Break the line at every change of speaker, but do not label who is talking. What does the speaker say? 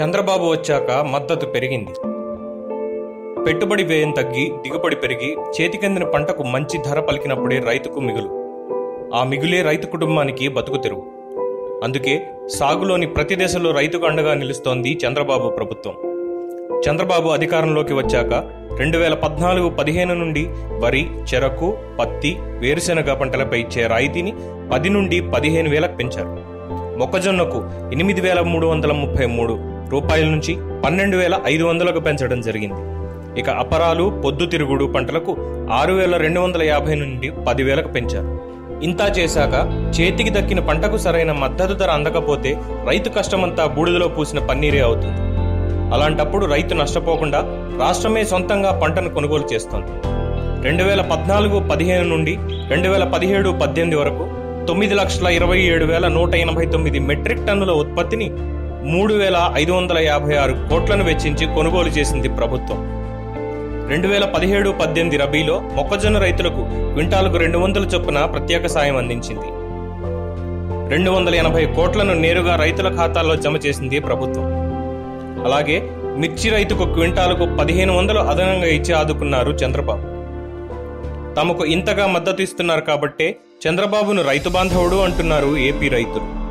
చంద్రబాబు వచ్చాక మద్దతు పెరిగింది. పెట్టుబడి వ్యయం తగ్గి దిగుబడి పెరిగి చేతికందిన పంటకు మంచి ధర పలికినప్పుడే రైతుకు మిగులు. ఆ మిగులే రైతు కుటుంబానికి బతుకు తెరువు. అందుకే సాగులోని ప్రతి దశలో రైతుకు అండగా నిలుస్తోంది చంద్రబాబు ప్రభుత్వం. చంద్రబాబు అధికారంలోకి వచ్చాక రెండు వేల పద్నాలుగు పదిహేను నుండి వరి చెరకు పత్తి వేరుశెనగ పంటలపై ఇచ్చే రాయితీని పది నుండి పదిహేను వేలకు పెంచారు. మొక్కజొన్నకు ఎనిమిది వేల మూడు వందల ముప్పై మూడు రూపాయల నుంచి పన్నెండు వేల ఐదు వందలకు పెంచడం జరిగింది. ఇక అపరాలు పొద్దుతిరుగుడు పంటలకు ఆరు వేల రెండు వందల యాభై నుండి పదివేలకు పెంచారు. ఇంతా చేశాక చేతికి దక్కిన పంటకు సరైన మద్దతు ధర అందకపోతే రైతు కష్టమంతా బూడిదలో పూసిన పన్నీరే అవుతుంది. అలాంటప్పుడు రైతు నష్టపోకుండా రాష్ట్రమే సొంతంగా పంటను కొనుగోలు చేస్తోంది. రెండు వేల పద్నాలుగు పదిహేను నుండి రెండు వేల పదిహేడు పద్దెనిమిది వరకు తొమ్మిది లక్షల ఇరవై ఏడు వేల నూట ఎనభై తొమ్మిది మెట్రిక్ టన్నుల ఉత్పత్తిని మూడు వేల ఐదు వందల యాభై ఆరు కోట్లను వెచ్చించి కొనుగోలు చేసింది ప్రభుత్వం. రెండు వేల పదిహేడు పద్దెనిమిది రబీలో మొక్కజొన్న రైతులకు క్వింటాలకు రెండు వందల చొప్పున ప్రత్యేక సాయం అందించింది. రెండు వందల ఎనభై కోట్లను నేరుగా రైతుల ఖాతాల్లో జమ చేసింది ప్రభుత్వం. అలాగే మిర్చి రైతుకు క్వింటాలకు పదిహేను వందలు అదనంగా ఇచ్చి ఆదుకున్నారు చంద్రబాబు. తమకు ఇంతగా మద్దతు ఇస్తున్నారు కాబట్టే చంద్రబాబును రైతు బాంధవుడు అంటున్నారు ఏపీ రైతులు.